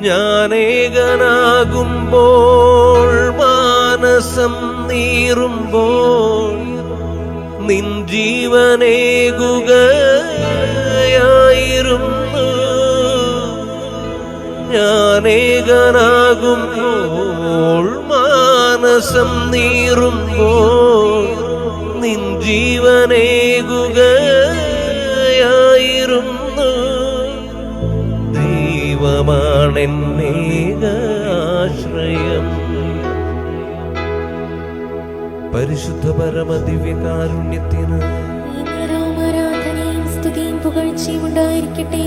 ഞാനേകനാകുമ്പോൾ മാനസം നീറുമ്പോൾ നിൻ ജീവനേകുകയായിരുന്നു. ഞാനേകനാകുമ്പോൾ മാനസം നീറുമ്പോൾ നിൻ ജീവനേകുകയായിരുന്നു ദൈവമാണെന്നേകാശ്രയം പരിശുദ്ധ പരമ ദിവ്യകാരുണ്യത്തിന് നേരവും ആരാധനയും സ്തുതിയും ഉണ്ടായിരിക്കട്ടെ.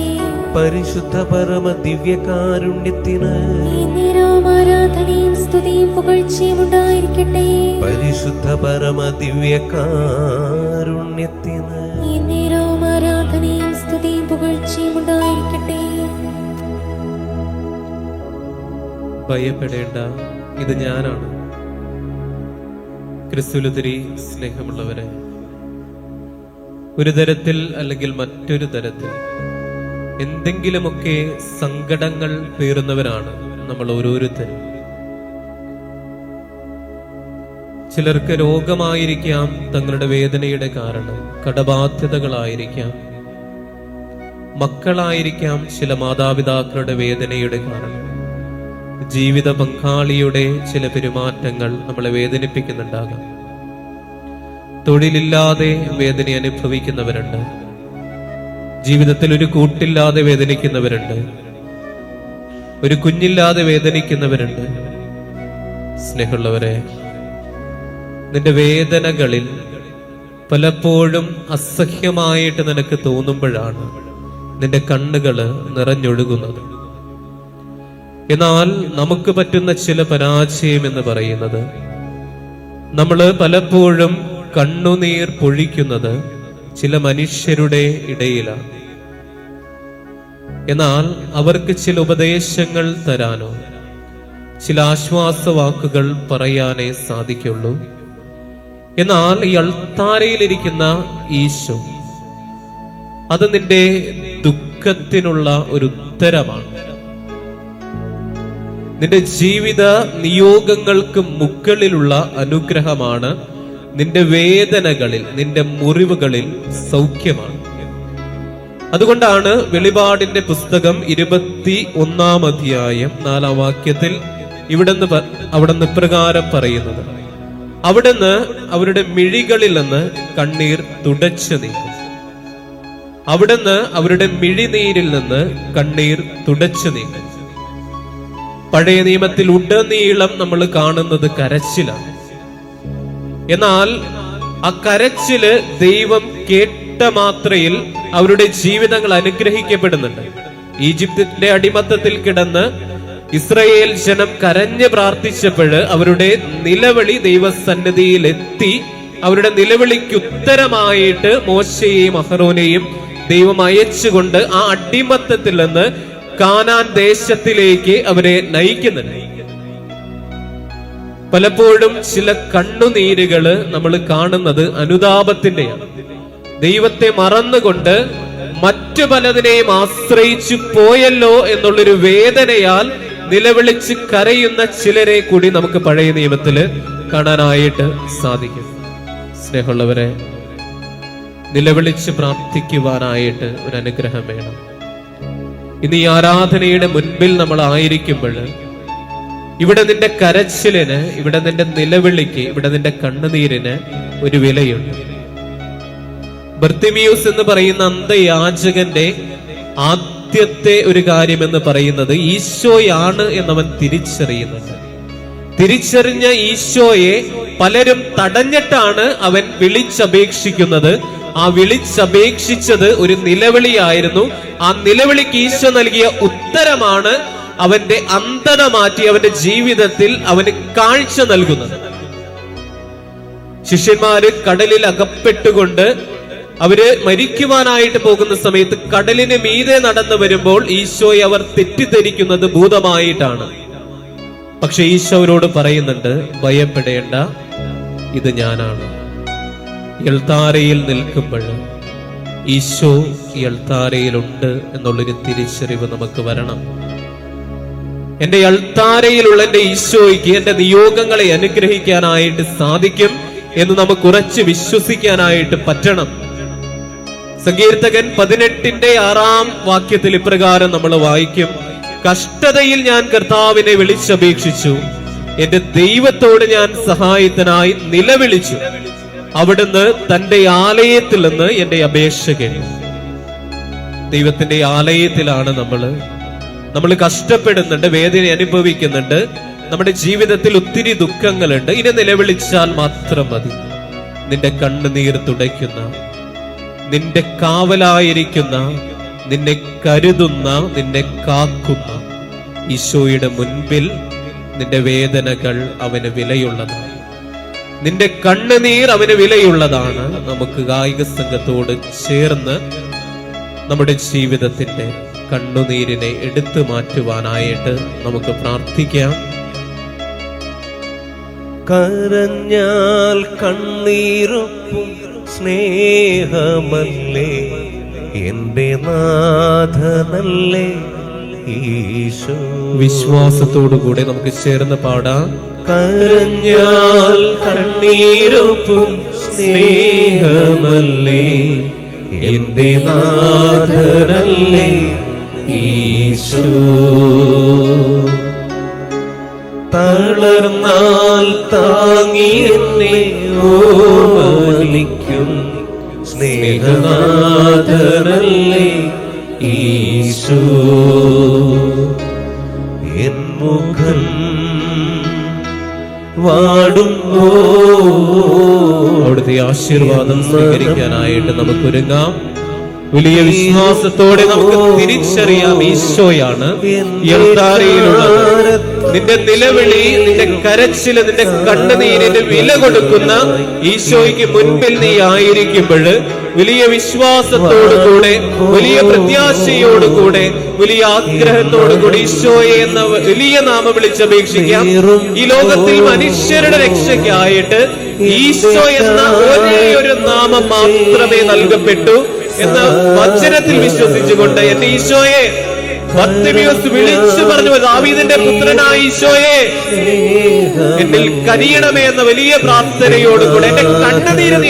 പരിശുദ്ധ പരമ ദിവ്യ കാരുണ്യത്തിന് ആരാധനയും സ്തുതിയും പുകഴ്ചയും ഉണ്ടായിരിക്കട്ടെ. പരിശുദ്ധ പരമ ദിവ്യ കാരുണ്യത്തിന് ആരാധനയും സ്തുതിയും പുകഴ്ചയും ഭയപ്പെടേണ്ട. ഇത് ഞാനാണ്. ക്രിസ്തുലുതിരി സ്നേഹമുള്ളവരെ ഒരു തരത്തിൽ അല്ലെങ്കിൽ മറ്റൊരു തരത്തിൽ എന്തെങ്കിലുമൊക്കെ സങ്കടങ്ങൾ പേറുന്നവരാണ് നമ്മൾ ഓരോരുത്തരും. ചിലർക്ക് രോഗമായിരിക്കാം തങ്ങളുടെ വേദനയുടെ കാരണം കടബാധ്യതകളായിരിക്കാം. മക്കളായിരിക്കാം ചില മാതാപിതാക്കളുടെ വേദനയുടെ കാരണം. ജീവിത പങ്കാളിയുടെ ചില പെരുമാറ്റങ്ങൾ നമ്മളെ വേദനിപ്പിക്കുന്നുണ്ടാകാം. തൊഴിലില്ലാതെ വേദന അനുഭവിക്കുന്നവരുണ്ട്. ജീവിതത്തിൽ ഒരു കൂട്ടില്ലാതെ വേദനിക്കുന്നവരുണ്ട്. ഒരു കുഞ്ഞില്ലാതെ വേദനിക്കുന്നവരുണ്ട്. സ്നേഹമുള്ളവരെ നിന്റെ വേദനകളിൽ പലപ്പോഴും അസഹ്യമായിട്ട് നിനക്ക് തോന്നുമ്പോഴാണ് നിന്റെ കണ്ണുകൾ നിറഞ്ഞൊഴുകുന്നത്. എന്നാൽ നമുക്ക് പറ്റുന്ന ചില പരാജയം എന്ന് പറയുന്നത് നമ്മൾ പലപ്പോഴും കണ്ണുനീർ പൊഴിക്കുന്നത് ചില മനുഷ്യരുടെ ഇടയിലാണ്. എന്നാൽ അവർക്ക് ചില ഉപദേശങ്ങൾ തരാനോ ചില ആശ്വാസ വാക്കുകൾ പറയാനേ സാധിക്കുള്ളൂ. എന്നാൽ ഈ അൾത്താരയിലിരിക്കുന്ന ഈശോ അത് നിന്റെ ദുഃഖത്തിനുള്ള ഒരു ഉത്തരമാണ്. നിന്റെ ജീവിത നിയോഗങ്ങൾക്ക് മുകളിലുള്ള അനുഗ്രഹമാണ്. നിന്റെ വേദനകളിൽ നിന്റെ മുറിവുകളിൽ സൗഖ്യമാണ്. അതുകൊണ്ടാണ് വെളിപാടിന്റെ പുസ്തകം ഇരുപത്തി ഒന്നാം അധ്യായം നാലാം വാക്യത്തിൽ ഇവിടുന്ന് അവിടെ അവിടുന്ന് ഇപ്രകാരം പറയുന്നത്. അവിടുന്ന് അവരുടെ മിഴികളിൽ നിന്ന് കണ്ണീർ തുടച്ചു നീക്കും. അവിടുന്ന് അവരുടെ മിഴിനീരിൽ നിന്ന് കണ്ണീർ തുടച്ചു നീക്കും. പഴയ നിയമത്തിൽ ഉടനീളം നമ്മൾ കാണുന്നത് കരച്ചിലാണ് എന്നാൽ ആ കരച്ചിൽ ദൈവം കേട്ട മാത്രയിൽ അവരുടെ ജീവിതങ്ങൾ അനുഗ്രഹിക്കപ്പെടുന്നുണ്ട്. ഈജിപ്തിന്റെ അടിമത്തത്തിൽ കിടന്ന് ഇസ്രയേൽ ജനം കരഞ്ഞ് പ്രാർത്ഥിച്ചപ്പോൾ അവരുടെ നിലവിളി ദൈവസന്നിധിയിൽ എത്തി അവരുടെ നിലവിളിക്ക് ഉത്തരമായിട്ട് മോശയെയും അഹറോനെയും ദൈവം അയച്ചുകൊണ്ട് ആ അടിമത്തത്തിൽ നിന്ന് കാനാൻ ദേശത്തിലേക്ക് അവരെ നയിക്കുന്നുണ്ട് പലപ്പോഴും ചില കണ്ണുനീരുകൾ നമ്മൾ കാണുന്നത് അനുതാപത്തിന്റെയാണ് ദൈവത്തെ മറന്നുകൊണ്ട് മറ്റു പലതിനെയും ആശ്രയിച്ചു പോയല്ലോ എന്നുള്ളൊരു വേദനയാൽ നിലവിളിച്ച് കരയുന്ന ചിലരെ കൂടി നമുക്ക് പഴയ നിയമത്തിൽ കാണാനായിട്ട് സാധിക്കും. സ്നേഹമുള്ളവരെ നിലവിളിച്ച് പ്രാർത്ഥിക്കുവാനായിട്ട് ഒരു അനുഗ്രഹം വേണം. ഇന്ന് ഈ ആരാധനയുടെ മുൻപിൽ നമ്മൾ ആയിരിക്കുമ്പോൾ ഇവിടെ നിന്റെ കരച്ചിലിന് ഇവിടെ നിന്റെ നിലവിളിക്ക് ഇവിടെ നിന്റെ കണ്ണുനീരിന് ഒരു വിലയുണ്ട്. ബർത്തിമിയൂസ് എന്ന് പറയുന്ന അന്ധയാചകന്റെ ആദ്യത്തെ ഒരു കാര്യം എന്ന് പറയുന്നത് ഈശോയാണ് എന്നവൻ തിരിച്ചറിയുന്നത്. തിരിച്ചറിഞ്ഞ ഈശോയെ പലരും തടഞ്ഞിട്ടാണ് അവൻ വിളിച്ചപേക്ഷിക്കുന്നത്. ആ വിളിച്ചപേക്ഷിച്ചത് ഒരു നിലവിളിയായിരുന്നു. ആ നിലവിളിക്ക് ഈശോ നൽകിയ ഉത്തരമാണ് അവന്റെ അന്തത മാറ്റി അവന്റെ ജീവിതത്തിൽ അവന് കാഴ്ച നൽകുന്നത്. ശിഷ്യന്മാര് കടലിൽ അകപ്പെട്ടുകൊണ്ട് അവർ മരിക്കുവാനായിട്ട് പോകുന്ന സമയത്ത് കടലിന് മീതെ നടന്നു വരുമ്പോൾ ഈശോയെ അവർ തെറ്റിദ്ധരിക്കുന്നത് ഭൂതമായിട്ടാണ്. പക്ഷെ ഈശോ അവരോട് പറയുന്നുണ്ട് ഭയപ്പെടേണ്ട ഇത് ഞാനാണ്. എൽത്താരയിൽ നിൽക്കുമ്പോൾ ഈശോ എൾത്താരയിലുണ്ട് എന്നുള്ളൊരു തിരിച്ചറിവ് നമുക്ക് വരണം. എന്റെ എൾത്താരയിലുള്ള എന്റെ ഈശോയ്ക്ക് എന്റെ നിയോഗങ്ങളെ അനുഗ്രഹിക്കാനായിട്ട് സാധിക്കും എന്ന് നമുക്ക് ഉറച്ച് വിശ്വസിക്കാനായിട്ട് പറ്റണം. സങ്കീർത്തകൻ പതിനെട്ടിന്റെ ആറാം വാക്യത്തിൽ ഇപ്രകാരം നമ്മൾ വായിക്കും. കഷ്ടതയിൽ ഞാൻ കർത്താവിനെ വിളിച്ചപേക്ഷിച്ചു. എന്റെ ദൈവത്തോട് ഞാൻ സഹായത്തിനായി നിലവിളിച്ചു. അവിടുന്ന് തന്റെ ആലയത്തിൽ നിന്ന് എന്റെ അപേക്ഷ കേട്ടു. ദൈവത്തിന്റെ ആലയത്തിലാണ് നമ്മൾ. നമ്മൾ കഷ്ടപ്പെടുന്നുണ്ട് വേദന അനുഭവിക്കുന്നുണ്ട്. നമ്മുടെ ജീവിതത്തിൽ ഒത്തിരി ദുഃഖങ്ങളുണ്ട്. ഇനി നിലവിളിച്ചാൽ മാത്രം മതി. നിന്റെ കണ്ണുനീർ തുടയ്ക്കുന്ന നിന്റെ കാവലായിരിക്കുന്ന നിന്നെ കരുതുന്ന നിന്നെ കാക്കുന്ന ഈശോയുടെ മുൻപിൽ നിന്റെ വേദനകൾ അവന് വിലയുള്ളതാണ്. നിന്റെ കണ്ണുനീർ അവന് വിലയുള്ളതാണ്. നമുക്ക് ഗായിക സംഘത്തോട് ചേർന്ന് നമ്മുടെ ജീവിതത്തിന്റെ കണ്ണുനീരിനെ എടുത്തു മാറ്റുവാനായിട്ട് നമുക്ക് പ്രാർത്ഥിക്കാം. കരഞ്ഞാൽ കണ്ണീരൊപ്പും സ്നേഹമല്ലേ? എന്റെ നാഥനല്ലേ? വിശ്വാസത്തോടുകൂടെ നമുക്ക് ചേർന്ന് പാടാം. കരഞ്ഞാൽ കണ്ണീരൊപ്പും സ്നേഹമല്ലേ? എന്റെ നാഥനല്ലേ ഈശോ. തളർന്നാൽ താങ്ങി എന്നെ ഓമലിക്കും സ്നേഹനാഥനല്ലേ ഈശോ. അവിടുത്തെ ആശീർവാദം സ്വീകരിക്കാനായിട്ട് നമുക്ക് ഒരുങ്ങാം വലിയ വിശ്വാസത്തോടെ നമുക്ക് തിരിച്ചറിയാം ഈശോയാണ് ഈ അൾത്താരയിലുള്ളത് നിന്റെ നിലവിളി നിന്റെ കരച്ചിൽ നിന്റെ കണ്ണുനീരിന് വില കൊടുക്കുന്ന ഈശോയ്ക്ക് മുൻപിൽ നീ ആയിരിക്കുമ്പോൾ വലിയ വിശ്വാസത്തോടുകൂടെ വലിയ പ്രത്യാശയോടുകൂടെ വലിയ ആഗ്രഹത്തോടുകൂടി ഈശോയെ എന്ന വലിയ നാമം വിളിച്ചപേക്ഷിക്കാം. ഈ ലോകത്തിൽ മനുഷ്യരുടെ രക്ഷയ്ക്കായിട്ട് ഈശോ എന്ന ഒരേ ഒരു നാമം മാത്രമേ നൽകപ്പെട്ടു എന്ന് വചനത്തിൽ വിശ്വസിച്ചുകൊണ്ട് എന്റെ ഈശോയെ ഭക്തിമിയോസ് വിളിച്ചു പറഞ്ഞു ദാവീദിന്റെ പുത്രനായ ഈശോയെ എന്നിൽ കരിയണമേ എന്ന വലിയ പ്രാർത്ഥനയോടുകൂടെ എന്റെ കണ്ണുനീര് നീ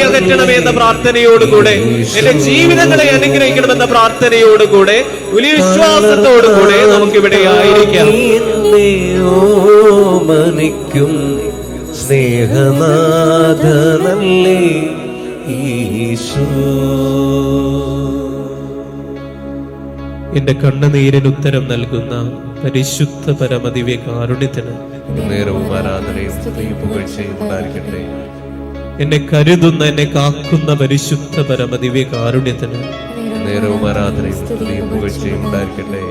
എന്ന പ്രാർത്ഥനയോടുകൂടെ എന്റെ ജീവിതങ്ങളെ അനുഗ്രഹിക്കണമെന്ന പ്രാർത്ഥനയോടുകൂടെ വലിയ വിശ്വാസത്തോടുകൂടെ നമുക്കിവിടെ ആയിരിക്കാം. എന്നെ ഓമനിക്കും സ്നേഹനാഥനല്ലേ ഈശോ. എന്റെ കണ്ണുനീരിന് ഉത്തരം നൽകുന്ന പരിശുദ്ധ പരമദിവ്യ കാരുണ്യത്തിന് നേരവും ആരാധനയും സ്തുതിയും പുകഴ്ചയും ഉണ്ടായിരിക്കട്ടെ. എന്നെ കരുതുന്ന എന്നെ കാക്കുന്ന പരിശുദ്ധ പരമദിവ്യ കാരുണ്യത്തിന് നേരവും ആരാധനയും സ്തുതിയും പുകഴ്ചയും ഉണ്ടായിരിക്കട്ടെ.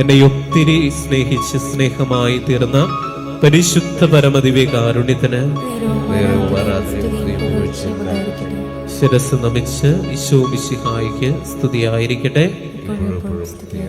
എന്നെ ഒത്തിരി സ്നേഹിച്ച് സ്നേഹമായി തീർന്ന പരിശുദ്ധ പരമദിവ്യ കാരുണ്യത്തിന് നേരവും ആരാധനയും സ്തുതിയും പുകഴ്ചയും ഉണ്ടായിരിക്കട്ടെ. ശിരസ് നമിച്ച് ഈശോ മിശിഹായിക്ക് സ്തുതിയായിരിക്കട്ടെ. Realistically